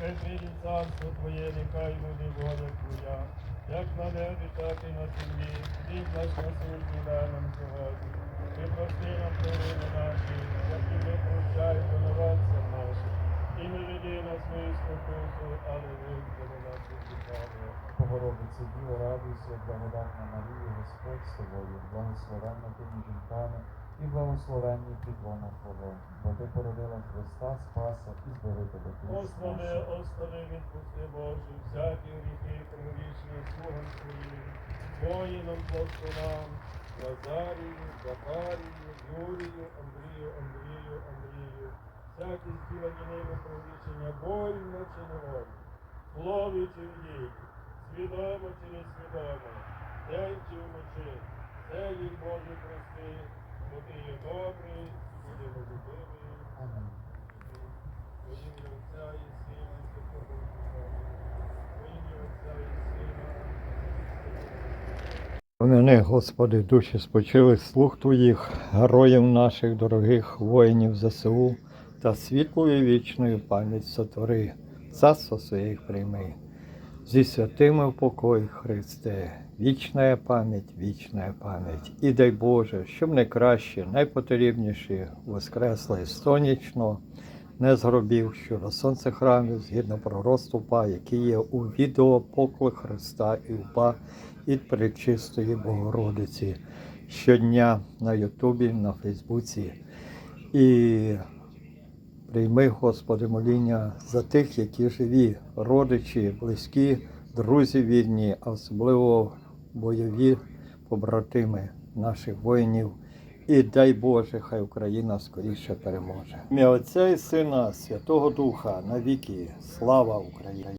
Нехай царство Твоє, нехай буде воля Твоя, як на небі, так і на землі. Хліб наш насущний дай нам сьогодні. І прости нам провини наші, як і ми прощаємо винуватцям нашим. І не веди нас в спокусу, але визволи нас від лукавого. Богородице Діво, радуйся, благодатна Марія, Господь з тобою, благословенна ти між жінками, і благословенний підлона Твого, бо ти породила Христа, Спаса і Збавителя душ Господи. Господи, відпусти Боже, всякі гріхи кровічні слугам Твоїм, воїнам пластунам, Лазарію, Захарію, Юрію, Андрію, Андрію, Андрію, всякі зділені ними провічення, вольно чи невольно, слові чи в ділі, свідомо чи несвідомо, день чи вночі, все їх Боже прости, ти є добрий, буде любивий. Амінь. Во ім'я Отця і Сина Святого Во ім'я Отця і Сина Помяни, Господи, душі спочилих слуг Твоїх, героїв наших дорогих воїнів ЗСУ та світлою вічною пам'ять сотвори, царство своїх прийми. Зі святими в покой, Христе, вічна пам'ять, вічна пам'ять. І дай Боже, щоб найкраще, найпотрібніші воскресли стонічно, не з що на сонце храмів, згідно пророцтва, який є у відео поклик Христа і упа від Пречистої Богородиці щодня на Ютубі, на Фейсбуці. І прийми, Господи, моління за тих, які живі, родичі, близькі, друзі вірні, а особливо бойові побратими наших воїнів. І дай Боже, хай Україна скоріше переможе. Ім'я Отця і Сина, Святого Духа, навіки. Слава Україні!